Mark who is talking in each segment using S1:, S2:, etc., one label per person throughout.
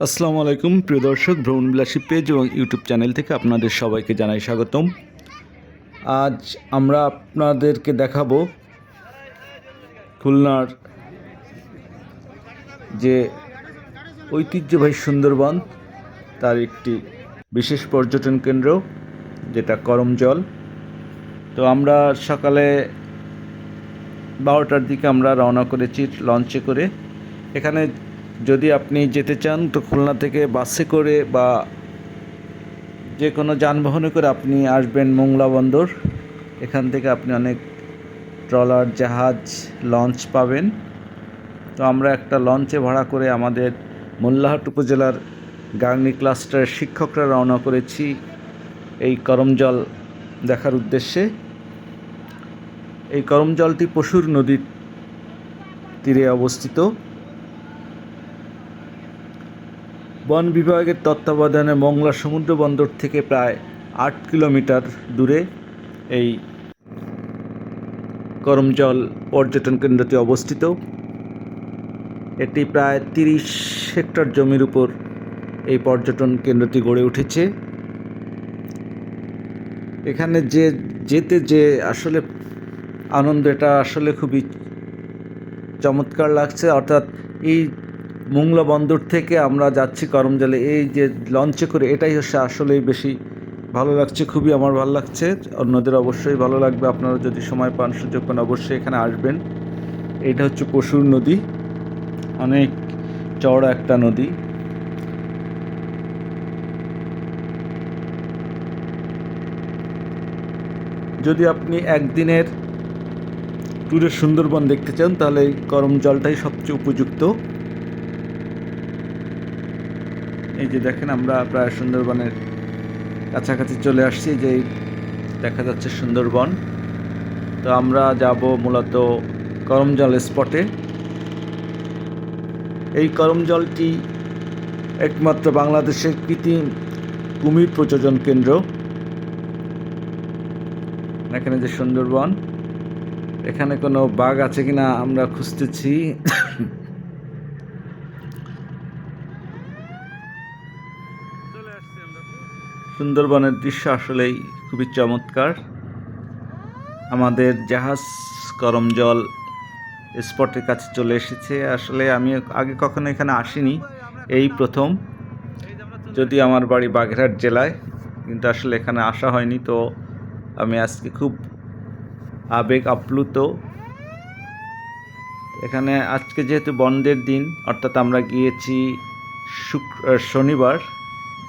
S1: আসসালামু আলাইকুম, প্রিয় দর্শক, ভ্রমণবিলাসী পেজ এবং ইউটিউব চ্যানেল থেকে আপনাদের সবাইকে জানাই স্বাগতম। আজ আমরা আপনাদেরকে দেখাবো খুলনার যে ঐতিহ্যবাহী সুন্দরবন, তার একটি বিশেষ পর্যটন কেন্দ্র, যেটা করমজল। তো আমরা সকালে বারোটার দিকে আমরা রওনা করেছি, লঞ্চে করে। এখানে যদি আপনি যেতে চান, তো খুলনা থেকে বাসে করে বা যে কোনো যানবাহনে করে আপনি আসবেন মোংলা বন্দর। এখান থেকে আপনি অনেক ট্রলার, জাহাজ, লঞ্চ পাবেন। তো আমরা একটা লঞ্চে ভাড়া করে আমাদের মোল্লাহাট উপজেলার গাংনি ক্লাস্টারের শিক্ষকরা রওনা করেছি এই করমজল দেখার উদ্দেশ্যে। এই করমজলটি পশুর নদীর তীরে অবস্থিত। বন বিভাগের তত্ত্বাবধানে মংলা সমুদ্র বন্দর থেকে প্রায় আট কিলোমিটার দূরে এই করমজল পর্যটন কেন্দ্রটি অবস্থিত। এটি প্রায় তিরিশ হেক্টর জমির উপর এই পর্যটন কেন্দ্রটি গড়ে উঠেছে। এখানে যে যেতে যে আসলে আনন্দ, এটা আসলে খুবই চমৎকার লাগছে। অর্থাৎ এই মোংলা বন্দর থেকে আমরা যাচ্ছি করমজলে। এই যে লঞ্চে করে, এটাই হচ্ছে আসলেই বেশি ভালো লাগছে, খুবই আমার ভালো লাগছে। অন্যদের অবশ্যই ভালো লাগবে, আপনারা যদি সময় পান, সুযোগ পান, অবশ্যই এখানে আসবেন। এটা হচ্ছে পশুর নদী, অনেক চওড়া একটা নদী। যদি আপনি একদিনের ট্যুরে সুন্দরবন দেখতে চান, তাহলে করম জলটাই সবচেয়ে উপযুক্ত। এই যে দেখেন আমরা প্রায় সুন্দরবনের কাছাকাছি চলে আসছি যে দেখা যাচ্ছে সুন্দরবন। তো আমরা যাব মূলত করমজল স্পটে এই করমজলটি একমাত্র বাংলাদেশের কৃত্রিম কুমির প্রযোজন কেন্দ্র। এখানে যে সুন্দরবন। এখানে কোনো বাঘ আছে কিনা আমরা খুঁজতেছি। সুন্দরবনের দৃশ্য আসলেই খুবই চমৎকার। আমাদের জাহাজ করমজল স্পটের কাছে চলে এসেছে। আসলে আমি আগে কখনো এখানে আসিনি, এই প্রথম। যদি আমার বাড়ি বাগেরহাট জেলায়, কিন্তু আসলে এখানে আসা হয়নি, তো আমি আজকে খুব আবেগ আপ্লুত। এখানে আজকে যেহেতু বন্ধের দিন, অর্থাৎ আমরা গিয়েছি শুক্র শনিবার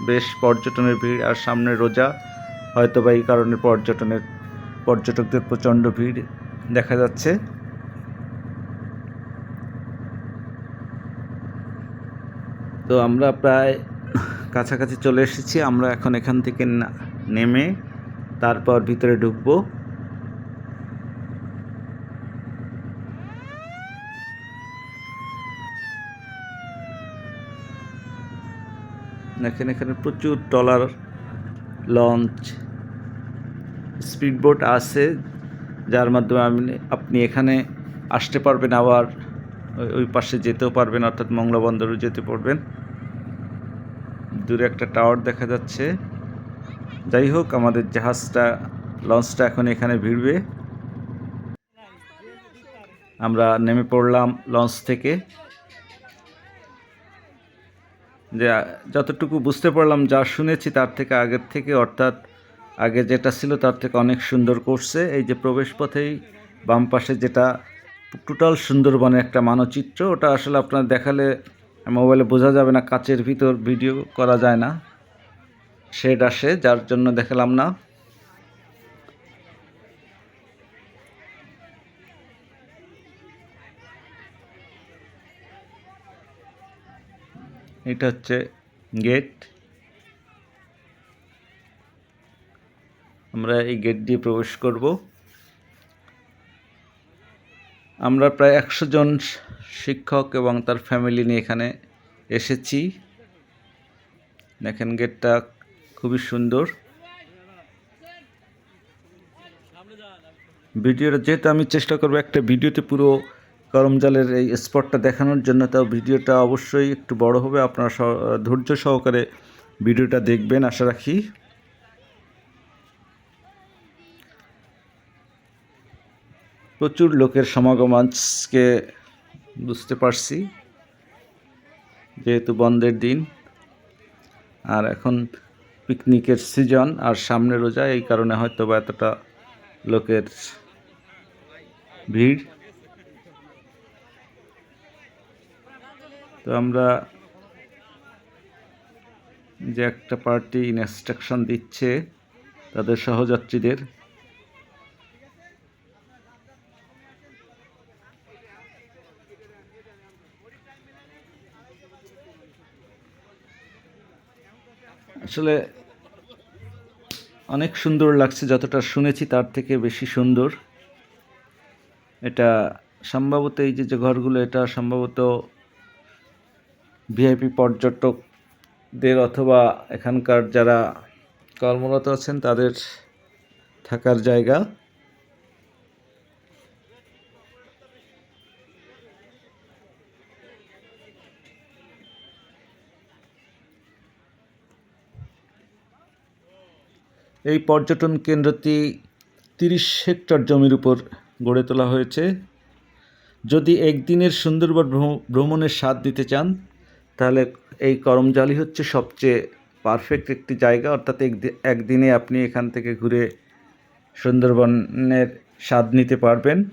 S1: বেশ পর্যটনের ভিড় আর সামনে রোজা। হয়তো বা এই কারণে পর্যটনের, পর্যটকদের প্রচণ্ড ভিড় দেখা যাচ্ছে। তো আমরা প্রায় কাছাকাছি চলে এসেছি। আমরা এখন এখান থেকে নেমে তারপর ভিতরে ঢুকবো। দেখেন এখানে প্রচুর ট্রলার লঞ্চ স্পিডবোট আছে, যার মাধ্যমে আপনি আপনি এখানে আসতে পারবেন আবার, ওই- ওই পাশে যেতেও পারবেন, অর্থাৎ মংলা বন্দরও যেতে পারবেন। দূরে একটা টাওয়ার দেখা যাচ্ছে। যাই হোক, আমাদের জাহাজটা লঞ্চটা এখন এখানে ভিড়বে। আমরা নেমে পড়লাম লঞ্চ থেকে। যে যতটুকু বুঝতে পারলাম, যা শুনেছি তার থেকে আগের থেকে, অর্থাৎ আগে যেটা ছিল তার থেকে অনেক সুন্দর করছে। এই যে প্রবেশ পথেই বাম পাশে যেটা টোটাল সুন্দরবনের একটা মানচিত্র, ওটা আসলে আপনার দেখালে মোবাইলে বোঝা যাবে না, কাচের ভিতর ভিডিও করা যায় না। শেড আসে, যার জন্য দেখালাম না। এটা হচ্ছে গেট আমরা এই গেট দিয়ে প্রবেশ করব। আমরা প্রায় একশো জন শিক্ষক এবং তার ফ্যামিলি নিয়ে এখানে এসেছি। দেখেন গেটটা খুবই সুন্দর। ভিডিওটা যেহেতু আমি চেষ্টা করব একটা ভিডিওতে পুরো করমজালের এই স্পটটা দেখানোর জন্য তাও ভিডিওটা অবশ্যই একটু বড় হবে। আপনারা ধৈর্য সহকারে ভিডিওটা দেখবেন, আশা রাখি। প্রচুর লোকের সমাগম আজকে, বুঝতে পারছি, যেহেতু বন্ধের দিন। আর এখন পিকনিকের সিজন আর সামনে রোজা, এই কারণে হয়তো বা এতটা লোকের ভিড়। তো আমরা যে একটা পার্টি ইনস্ট্রাকশন দিচ্ছে তাদের সহযাত্রীদের। আসলে অনেক সুন্দর লাগছে, যতটা শুনেছি তার থেকে বেশি সুন্দর। এটা সম্ভবত এই যে ঘরগুলো, এটা সম্ভবত ভিআইপি পর্যটকদের অথবা এখানকার যারা কর্মরত আছেন, তাদের থাকার জায়গা। এই পর্যটন কেন্দ্রটি তিরিশ হেক্টর জমির উপর গড়ে তোলা হয়েছে। যদি একদিনের সুন্দরবন ভ্রম- ভ্রমণের স্বাদ দিতে চান তাহলে এই করমজালি হচ্ছে সবচেয়ে পারফেক্ট একটি জায়গা। অর্থাৎ একদি- একদিনে আপনি এখান থেকে ঘুরে সুন্দরবনের স্বাদ নিতে পারবেন।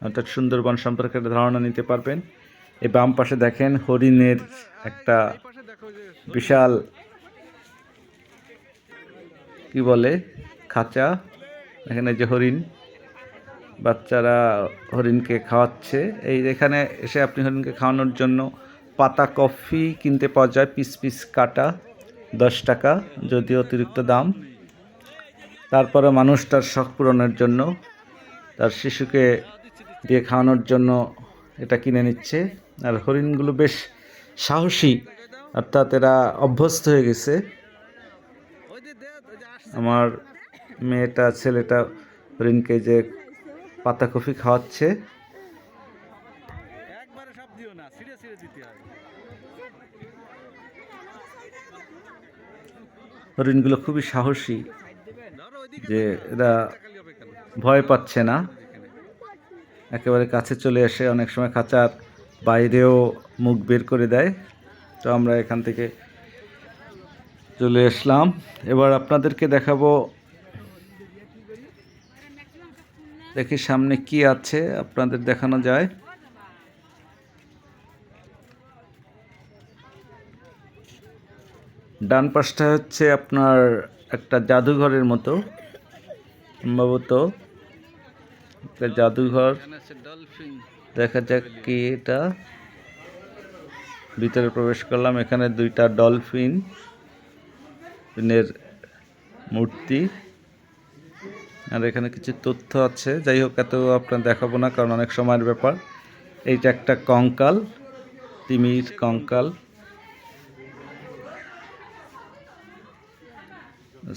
S1: অর্থাৎ সুন্দরবন সম্পর্কে একটা ধারণা নিতে পারবেন। এই বাম পাশে দেখেন হরিণের একটা বিশাল কি বলে? খাঁচা। এখানে যে হরিণ। বাচ্চারা হরিণকে খাওয়াচ্ছে। এই এখানে এসে আপনি হরিণকে খাওয়ানোর জন্য পাতা কফি কিনতে পাওয়া যায়, পিস পিস কাটা, দশ টাকা, যদিও অতিরিক্ত দাম। তারপরে মানুষ তার শখ পূরণের জন্য তার শিশুকে দিয়ে খাওয়ানোর জন্য এটা কিনে নিচ্ছে। আর হরিণগুলো বেশ সাহসী, অর্থাৎ এরা অভ্যস্ত হয়ে গেছে। আমার মেয়েটা, ছেলেটা হরিণকে যে পাতা কফি খাওয়াচ্ছে। হরিণগুলো খুবই সাহসী যে এরা ভয় পাচ্ছে না। একেবারে কাছে চলে আসে অনেক সময় খাঁচার বাইরেও মুখ বের করে দেয়। তো আমরা এখান থেকে চলে আসলাম। এবার আপনাদেরকে দেখাবো দেখি সামনে কি আছে আপনাদের দেখানো যায়। ডান পাশটা হচ্ছে আপনার একটা জাদুঘরের মতো সম্ভবত। একটা জাদুঘর। দেখা যাক কি এটা। ভিতরে প্রবেশ করলাম এখানে দুইটা ডলফিন এর মূর্তি। আর এখানে কিছু তথ্য আছে। যাই হোক এত আপনার দেখাবো না কারণ অনেক সময়ের ব্যাপার। এইটা একটা কঙ্কাল তিমির কঙ্কাল।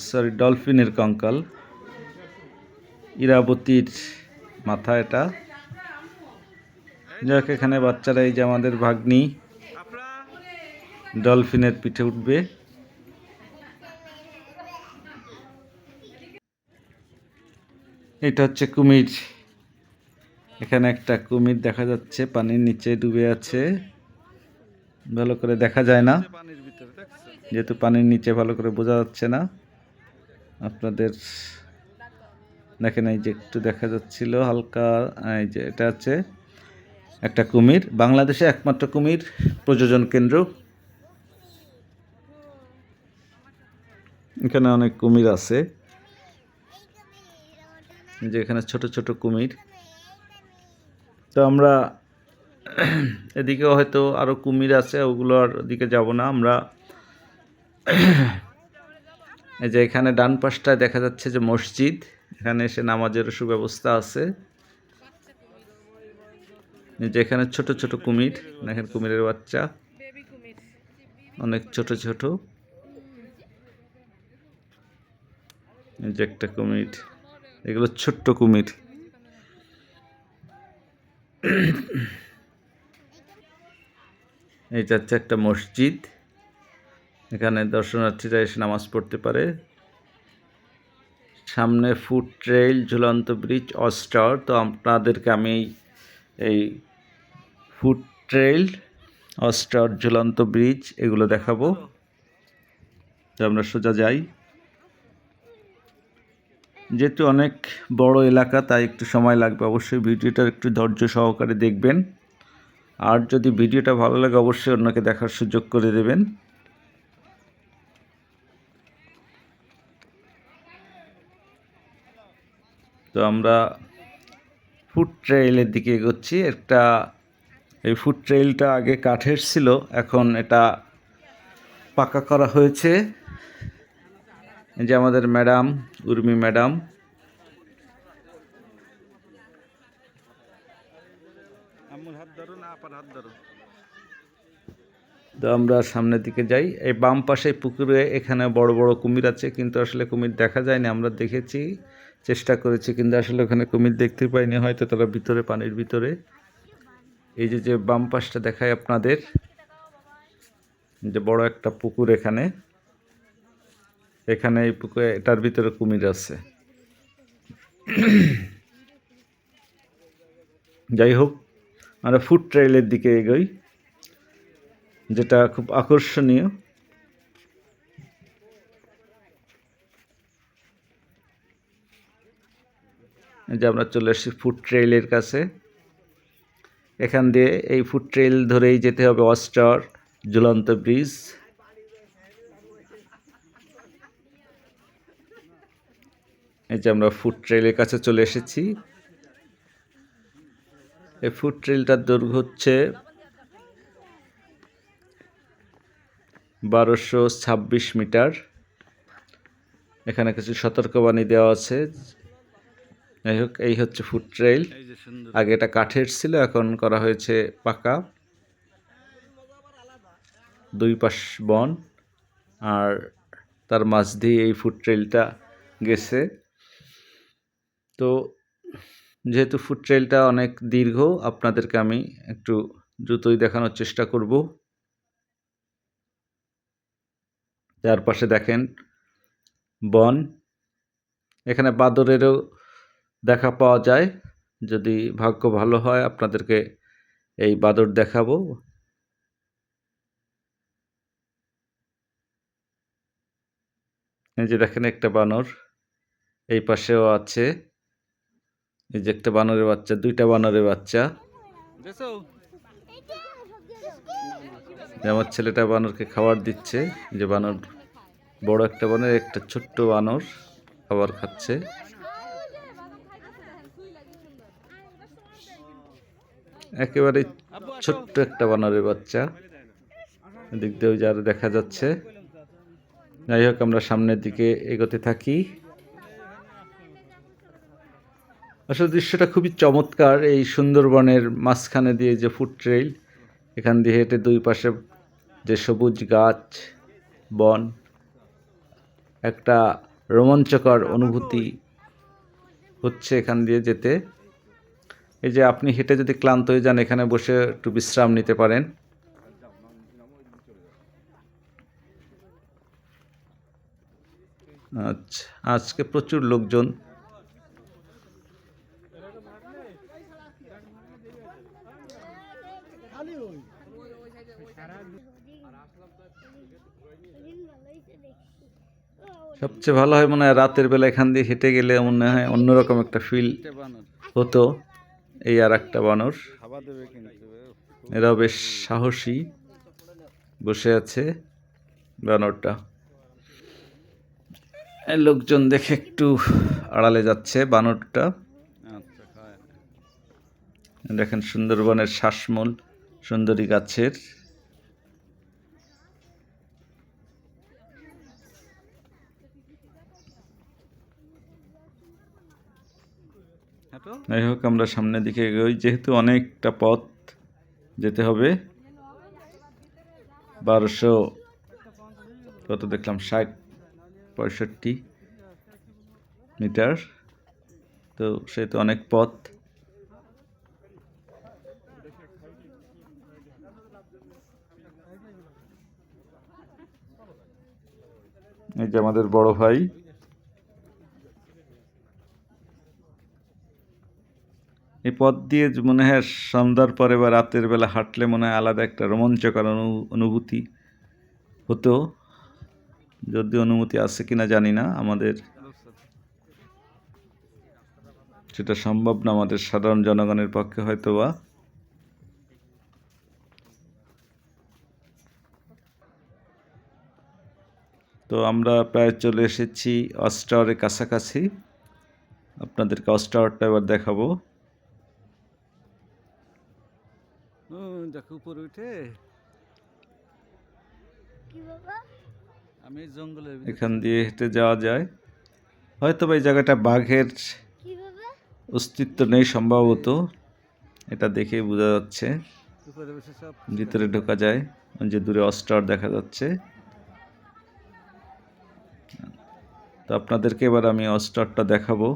S1: সরি ডলফিনের কঙ্কাল। ইরাবতীর মাথা এটা। যাক এখানে বাচ্চারা এই যে আমাদের ভাগ্নি। ডলফিনের পিঠে উঠবে। এটা হচ্ছে কুমির। এখানে একটা কুমির দেখা যাচ্ছে, পানির নিচে ডুবে আছে। ভালো করে দেখা যায় না, যেহেতু পানির নিচে ভালো করে বোঝা যাচ্ছে না। আপনাদের দেখেন, এই যে একটু দেখা যাচ্ছিল, হালকা, এই যে এটা আছে একটা কুমির। বাংলাদেশে একমাত্র কুমির প্রযোজন কেন্দ্র। এখানে অনেক কুমির আছে। যে এখানে ছোট ছোট কুমির। তো আমরা এদিকেও হয়তো আরও কুমির আছে, ওগুলোর দিকে যাব না। আমরা এই যে এখানে ডান পাশটায় দেখা যাচ্ছে যে মসজিদ, এখানে এসে নামাজেরও সুব্যবস্থা আছে। যে এখানে ছোট ছোট কুমির, দেখেন কুমিরের বাচ্চা। অনেক ছোট ছোট। যে একটা কুমির। এগুলো ছোট্ট কুমির। এইটা হচ্ছে একটা মসজিদ। এখানে দর্শনার্থীরা এসে নামাজ পড়তে পারে। সামনে ফুড ট্রেইল, ঝুলন্ত ব্রিজ, অস্টার। তো আপনাদেরকে আমি এই ফুড ট্রেইল, অস্টার, ঝুলন্ত ব্রিজ এগুলো দেখাবো। তো আমরা সোজা যাই। যেহেতু অনেক বড় এলাকা, তাই একটু সময় লাগবে। অবশ্যই ভিডিওটা একটু ধৈর্য সহকারে দেখবেন। আর যদি ভিডিওটা ভালো লাগে, অবশ্যই অন্যকে দেখার সুযোগ করে দেবেন। তো আমরা ফুড ট্রেইলের দিকে এগোচ্ছি। একটা, এই ফুড ট্রেইলটা আগে কাঠের ছিল, এখন এটা পাকা করা হয়েছে। যে আমাদের ম্যাডাম উর্মি ম্যাডাম। তো আমরা সামনের দিকে যাই। এই বাম পাশে পুকুরে এখানে বড় বড় কুমির আছে কিন্তু আসলে কুমির দেখা যায়নি আমরা দেখেছি চেষ্টা করেছি কিন্তু আসলে ওখানে কুমির দেখতে পাইনি। হয়তো তারা ভিতরে পানির ভিতরে। এই যে যে বাম পাশটা দেখায় আপনাদের। যে বড় একটা পুকুর এখানে। এখানে এই পুকুরে, এটার ভিতরে কুমির আছে। যাই হোক, আমরা ফুড ট্রেইলের দিকে এগোই, যেটা খুব আকর্ষণীয়। যে আমরা চলে এসেছি ফুড ট্রেলের কাছে। এখান দিয়ে এই ফুড ট্রেল ধরেই যেতে হবে অস্টার, ঝুলন্ত ব্রিজ এই যে আমরা ফুড ট্রেলের কাছে চলে এসেছি। এই ফুড ট্রেলটার দৈর্ঘ্য হচ্ছে বারোশো ছাব্বিশ মিটার। এখানে কিছু সতর্কবাণী দেওয়া আছে। যাই হোক এই হচ্ছে ফুড
S2: ট্রেল
S1: আগে এটা কাঠের ছিল এখন করা হয়েছে পাকা। দুই পাশ বন আর তার মাঝ দিয়ে এই ফুড ট্রেলটা গেছে। তো যেহেতু ফুড ট্রেইলটা অনেক দীর্ঘ, আপনাদেরকে আমি একটু দ্রুতই দেখানোর চেষ্টা করব। চারপাশে দেখেন, বন। এখানে বাদরেরও দেখা পাওয়া যায়। যদি ভাগ্য ভালো হয়, আপনাদেরকে এই বাদর দেখাবো। এই যে দেখেন একটা বানর, এই পাশেও আছে। এই যে একটা বানরের বাচ্চা দুইটা বানরের বাচ্চা। আমার ছেলেটা বানরকে খাবার দিচ্ছে। যে বানর বড় একটা বানর একটা ছোট্ট বানর খাবার খাচ্ছে। একেবারে ছোট্ট একটা বানরের বাচ্চা। এদিক দিয়েও যার দেখা যাচ্ছে। যাই হোক আমরা সামনের দিকে এগোতে থাকি। আসলে দৃশ্যটা খুবই চমৎকার, এই সুন্দরবনের মাঝখানে দিয়ে যে ফুড ট্রেইল এখান দিয়ে হেঁটে দুই পাশে যে সবুজ গাছ, বন, একটা রোমাঞ্চকর অনুভূতি হচ্ছে এখান দিয়ে যেতে। এই যে আপনি হেঁটে যদি ক্লান্ত হয়ে যান, এখানে বসে একটু বিশ্রাম নিতে পারেন। আচ্ছা আজকে প্রচুর লোকজন সবচেয়ে ভালো হয় মনে হয় রাতের বেলা এখান দিয়ে হেঁটে গেলে মনে হয় অন্যরকম একটা ফিল হতো এই আর একটা বানর। এরাও বেশ সাহসী বসে আছে বানরটা। লোকজন দেখে একটু আড়ালে যাচ্ছে বানরটা। দেখেন সুন্দরবনের শ্বাসমূল, সুন্দরী গাছের। যাই হোক, আমরা সামনের দিকে এগোই। যেহেতু অনেকটা পথ যেতে হবে, বারোশো কত দেখলাম? ষাট, পঁয়ষট্টি মিটার। তো সেহেতু অনেক পথ। এই যে আমাদের বড় ভাই। এই পথ দিয়ে মনে হয় সন্ধ্যার পরে বা রাতের বেলা হাঁটলে মনে হয় আলাদা একটা রোমাঞ্চকর অনু- অনুভূতি হতো যদি অনুমতি আছে কিনা জানি না, আমাদের সেটা সম্ভব না, আমাদের সাধারণ জনগণের পক্ষে হয়তো বা তো আমরা প্রায় চলে এসেছি অস্টাওয়ারের কাছাকাছি। আপনাদেরকে অস্টাওয়ারটা এবার দেখাবো।
S2: ও দেখো উপরে উঠে। আমি এই জঙ্গলের
S1: এখান দিয়ে হেঁটে যাওয়া যায়। হয়তো বা এই জায়গাটা বাঘের অস্তিত্ব নেই সম্ভবত। এটা দেখেই বোঝা যাচ্ছে।
S2: সব
S1: ভিতরে ঢোকা যায়। যে দূরে অস্টার দেখা যাচ্ছে। তো আপনাদেরকে এবার আমি অস্টারটা দেখাবো।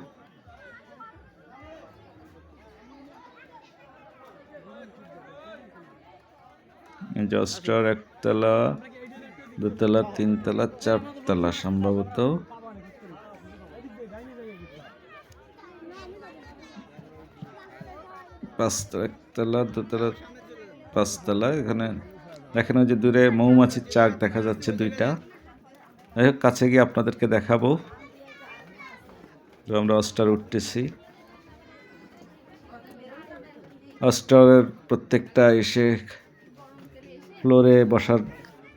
S1: অস্টার একতলা, দুতলা, তিনতলা, চারতলা সম্ভবত। পাঁচতলা, একতলা, দোতলা, পাঁচতলা, এখানে দেখেন যে দূরে মৌমাছির চাক দেখা যাচ্ছে দুইটা। যাই হোক, কাছে গিয়ে আপনাদেরকে দেখাবো। আমরা অস্টার উঠতেছি। অস্টারের প্রত্যেকটা এসে ফ্লোরে বসার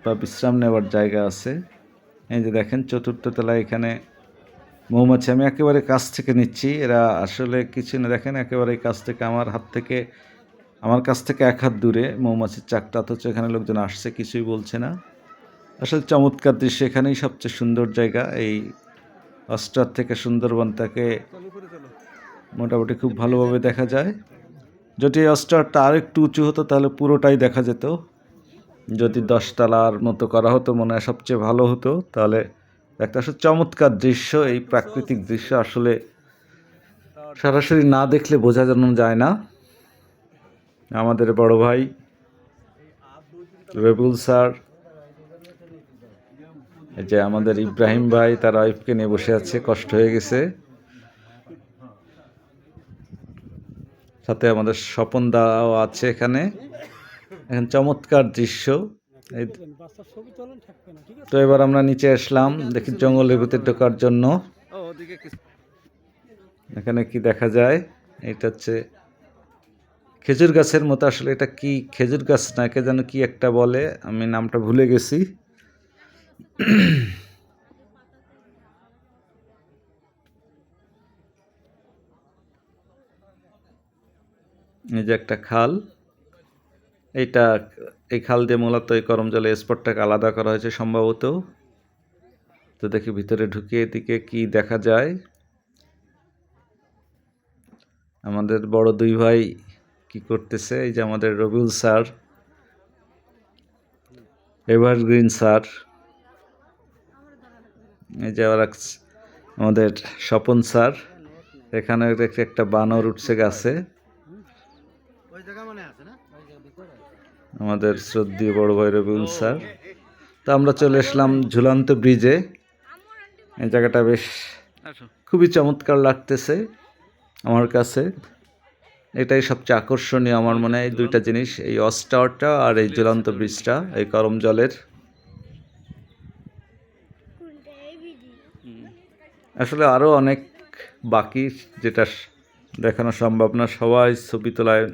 S1: বা বিশ্রাম নেওয়ার জায়গা আছে। এই যে দেখেন চতুর্থ তলায় এখানে মৌমাছি। আমি একেবারে কাছ থেকে নিচ্ছি। এরা আসলে কিছু না, দেখেন একেবারে কাছ থেকে আমার হাত থেকে, আমার কাছ থেকে এক হাত দূরে মৌমাছির চাকটা, অথচ এখানে লোকজন আসছে, কিছুই বলছে না। আসলে চমৎকার দৃশ্য, এখানেই সবচেয়ে সুন্দর জায়গা। এই অস্টার থেকে
S2: উপরে চলো
S1: মোটামুটি খুব ভালোভাবে দেখা যায়। যদি এই অস্টারটা আর একটু উঁচু হতো, তাহলে পুরোটাই দেখা যেত। যদি দশতলার মতো করা হতো, মনে হয় সবচেয়ে ভালো হতো। তাহলে একটা আসলে চমৎকার দৃশ্য, এই প্রাকৃতিক দৃশ্য আসলে সরাসরি না দেখলে বোঝা যেন যায় না। আমাদের বড় ভাই রবিউল স্যার, এই যে আমাদের ইব্রাহিম ভাই, তার ওয়াইফকে নিয়ে বসে আছে, কষ্ট হয়ে গেছে। সাথে আমাদের স্বপন দাও আছে এখানে। এখন চমৎকার দৃশ্য। তো এবার আমরা নিচে আসলাম দেখি জঙ্গলের ভিতরে ঢোকার জন্য।
S2: ওদিকে
S1: এখানে কি দেখা যায়? এটা হচ্ছে খেজুর গাছের মতো। আসলে এটা কি খেজুর গাছ না কে যেন কি একটা বলে আমি নামটা ভুলে গেছি। এই যে একটা খাল। এইটা এই খাল দিয়ে মূলত এই করম জলে স্পটটাকে আলাদা করা হয়েছে সম্ভবত। তো দেখি ভিতরে ঢুকে এদিকে কি দেখা যায়। আমাদের বড় দুই ভাই কি করতেছে, এই যে আমাদের রবিউল স্যার, এভারগ্রিন স্যার, এই যে এক- আমাদের স্বপন স্যার, এখানে একটা বানর উঠছে গাছে। আমাদের শ্রদ্ধীয় বড় ভাই রবিউল স্যার। তো আমরা চলে আসলাম ঝুলন্ত ব্রিজে। এই জায়গাটা বেশ খুবই চমৎকার লাগতেছে আমার কাছে। এটাই সবচেয়ে আকর্ষণীয় আমার মনে হয় এই দুইটা জিনিস এই অস্টারটা আর এই ঝুলন্ত ব্রিজটা এই করম জলের। আসলে আরও অনেক বাকি যেটা দেখানো সম্ভব না সবাই ছবি তোলায়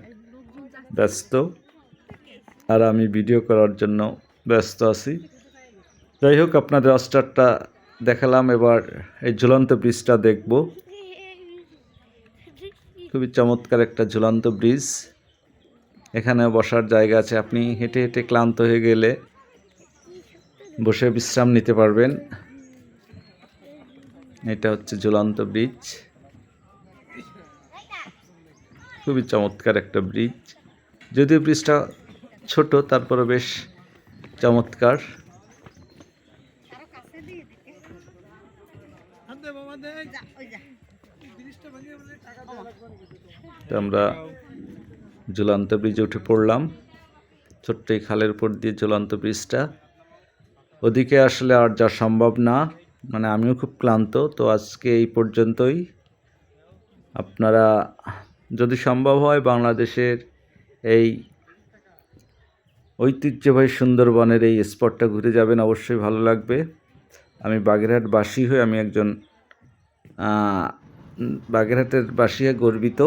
S1: ব্যস্ত। আর আমি ভিডিও করার জন্য ব্যস্ত আছি। যাই হোক, আপনাদের অস্টারটা দেখালাম। এবার এই ঝুলন্ত ব্রিজটা দেখব। খুবই চমৎকার একটা ঝুলন্ত ব্রিজ এখানে বসার জায়গা আছে। আপনি হেঁটে হেঁটে ক্লান্ত হয়ে গেলে বসে বিশ্রাম নিতে পারবেন। এটা হচ্ছে ঝুলন্ত ব্রিজ খুবই চমৎকার একটা ব্রিজ যদিও ব্রিজটা ছোট, তারপরে বেশ চমৎকার। আমরা ঝুলন্ত ব্রিজে উঠে পড়লাম। ছোট্ট এই খালের উপর দিয়ে ঝুলন্ত ব্রিজটা। ওদিকে আসলে আর যা সম্ভব না মানে আমিও খুব ক্লান্ত, তো আজকে এই পর্যন্তই। আপনারা যদি সম্ভব হয় বাংলাদেশের এই ঐতিহ্যবাহী সুন্দরবনের এই স্পটটা ঘুরে যাবেন, অবশ্যই ভালো লাগবে। আমি বাগেরহাট বাসী হয়ে আমি একজন বাগেরহাটের বাসী হয়ে গর্বিত।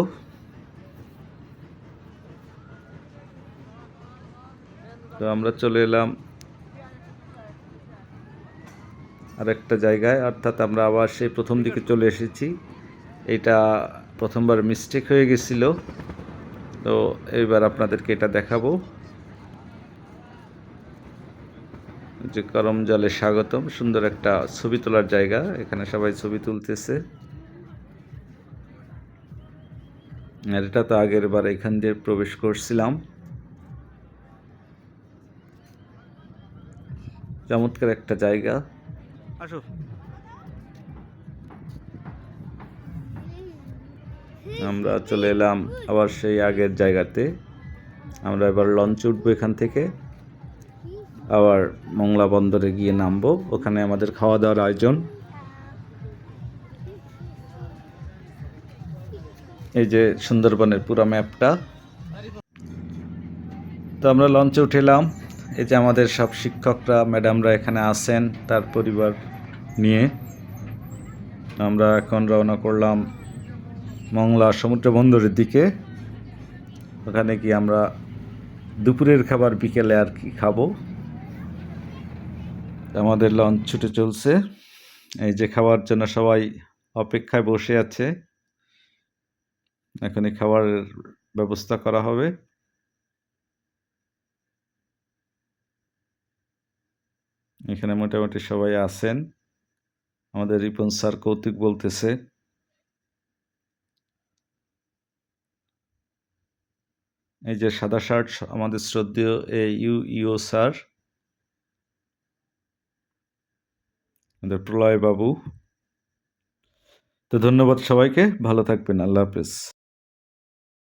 S1: তো আমরা চলে এলাম আর একটা জায়গায়, অর্থাৎ আমরা আবার সেই প্রথম দিকে চলে এসেছি। এটা প্রথমবার মিস্টেক হয়ে গেছিল। তো এবার আপনাদেরকে এটা দেখাবো। যে করম জলে স্বাগতম সুন্দর একটা ছবি তোলার জায়গা এখানে সবাই ছবি তুলতেছে। আর এটা তো আগের বার এখান দিয়ে প্রবেশ করছিলাম। চমৎকার একটা জায়গা।
S2: আসো।
S1: আমরা চলে এলাম আবার সেই আগের জায়গাতে। আমরা এবার লঞ্চ উঠবো এখান থেকে। আবার মংলা বন্দরে গিয়ে নামবো। ওখানে আমাদের খাওয়া দাওয়ার আয়োজন। এই যে সুন্দরবনের পুরো ম্যাপটা। তো আমরা লঞ্চে উঠেলাম। এই যে আমাদের সব শিক্ষকরা, ম্যাডামরা এখানে আসেন তার পরিবার নিয়ে। আমরা এখন রওনা করলাম মংলা সমুদ্র বন্দরের দিকে। ওখানে কি আমরা দুপুরের খাবার বিকেলে আর কি খাব। আমাদের লঞ্চ ছুটে চলছে। এই যে খাওয়ার জন্য সবাই অপেক্ষায় বসে আছে। এখনই খাবারের ব্যবস্থা করা হবে। এখানে মোটামুটি সবাই আছেন। আমাদের রিপন স্যার কৌতুক বলতেছে। এই যে সাদা শার্ট আমাদের শ্রদ্ধেয় এ ইউ ইউ, স্যার। আমাদের প্রলয় বাবু তো ধন্যবাদ সবাইকে ভালো থাকবেন আল্লাহ হাফেজ।